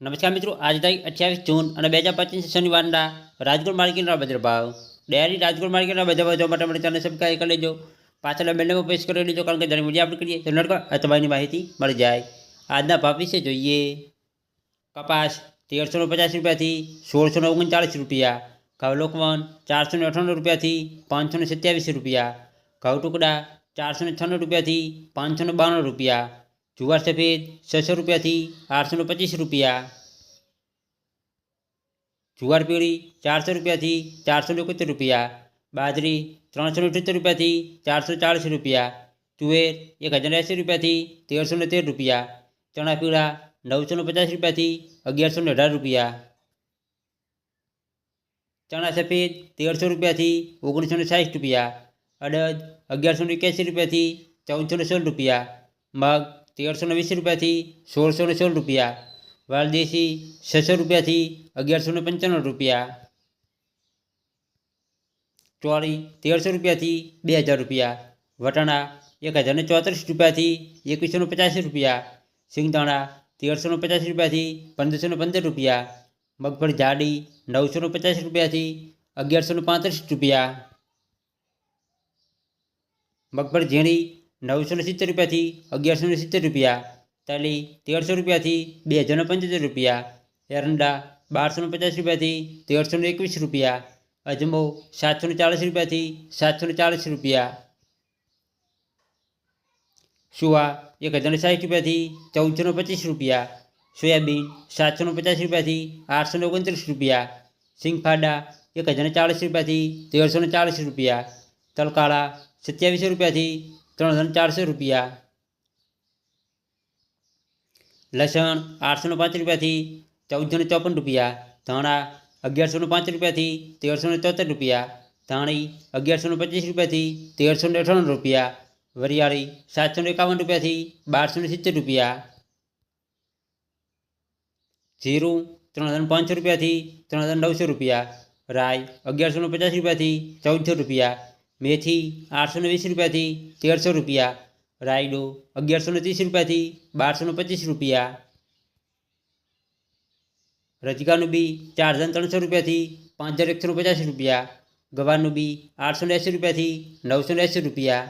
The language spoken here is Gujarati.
નમસ્કાર મિત્રો આજે તારીખ અઠ્યાવીસ જૂન અને બે હજાર પચીસ શનિવારના રાજકોટ માર્કેટના બજાર ભાવ ડેરી રાજકોટ માર્કેટના બધા ભાવ જોવા માટે આપણે ચેનલ સબસ્ક્રાઈબ કરી લેજો પાછળ બેનને પ્રેસ કરી લેજો કારણ કે જ્યારે વિડીયો આપણે કરીએ તો નડકા અથવાની માહિતી મળી જાય આજના ભાવ વિશે જોઈએ કપાસ તેરસો ને પચાસ રૂપિયાથી સોળસો ને ઓગણચાળીસ રૂપિયા ઘઉં લોકવન ચારસો ને અઠ્ઠાણું રૂપિયાથી પાંચસો ને સત્યાવીસ રૂપિયા ઘઉં ટુકડા ચારસો ને છન્નું રૂપિયાથી પાંચસો ને બાણું રૂપિયા જુવાર સફેદ છસો રૂપિયાથી આઠસો પચીસ રૂપિયા. જુવાર પીળી, ચારસો રૂપિયાથી ચારસો એકોતેર રૂપિયા. બાજરી ત્રણસો અઠ્યોતેર રૂપિયાથી ચારસો ચાળીસ રૂપિયા. તુવેર એક હજાર એંસી રૂપિયાથી તેરસો ને તેર રૂપિયા. ચણા પીળા નવસો ને પચાસ રૂપિયાથી અગિયારસો અઢાર રૂપિયા. ચણા સફેદ તેરસો રૂપિયાથી ઓગણીસો ને સાઠ રૂપિયા. અડદ અગિયારસો એક્યાસી રૂપિયાથી ચૌદસો ને સોળ રૂપિયા. મગ તેરસો વીસ રૂપિયાથી સોળસો સોળ રૂપિયા, વાલદેશી છસો રૂપિયાથી અગિયારસો ને પંચાણું રૂપિયા, ચોળી તેરસો રૂપિયાથી બે હજાર રૂપિયા, વટાણા એક હજાર ને ચોત્રીસ રૂપિયાથી એકવીસો ને પચાસ રૂપિયા, સિંગદાણા તેરસો ને પચાસ રૂપિયાથી પંદરસો ને પંદર રૂપિયા, મગફળી જાડી નવસો ને પચાસ રૂપિયાથી અગિયારસો ને પાંત્રીસ રૂપિયા, મગફળી ઝીણી નવસો ને સિત્તેર રૂપિયાથી અગિયારસો ને સિત્તેર રૂપિયા, તલી તેરસો રૂપિયાથી બે હજારને પંચોતેર રૂપિયા, એરંડા બારસો ને પચાસ રૂપિયાથી તેરસો ને એકવીસ રૂપિયા, અજમો સાતસો ને ચાલીસ રૂપિયાથી સાતસો ને ચાલીસ રૂપિયા. સુવા એક હજારને સાઠ રૂપિયાથી ચૌદસો પચીસ રૂપિયા, સોયાબીન સાતસો પચાસ રૂપિયાથી આઠસો ઓગણત્રીસ રૂપિયા, સિંગફાડા એક હજાર ને ચાલીસ રૂપિયાથી તેરસો ચાલીસ રૂપિયા, તલકાળા સત્યાવીસો રૂપિયાથી ત્રણ હજાર ચારસો રૂપિયા. લસણ આઠસો પાંચ રૂપિયાથી ચૌદસો ને ચોપન રૂપિયા. ધાણા અગિયારસો ને પાંચ રૂપિયાથી તેરસો ને તોતેર રૂપિયા. ધાણી અગિયારસો ને પચીસ રૂપિયાથી તેરસો ને અઠાણું રૂપિયા. વરિયાળી સાતસો ને એકાવન રૂપિયાથી બારસો ને સિત્તેર રૂપિયા. જીરું ત્રણ હજાર પાંચસો રૂપિયાથી ત્રણ હજાર નવસો રૂપિયા. રાય અગિયારસો ને પચાસ રૂપિયાથી ચૌદસો રૂપિયા. મેથી આઠસો ને વીસ રૂપિયાથી તેરસો રૂપિયા, રાયડો અગિયારસો ને ત્રીસ રૂપિયાથી બારસો ને પચીસ રૂપિયા રજકાનું બી ચાર હજાર ત્રણસો રૂપિયાથી પાંચ હજાર એકસો પચાસ રૂપિયા, ગવારનું બી આઠસો ને એંસી રૂપિયાથી નવસો ને એંસી રૂપિયા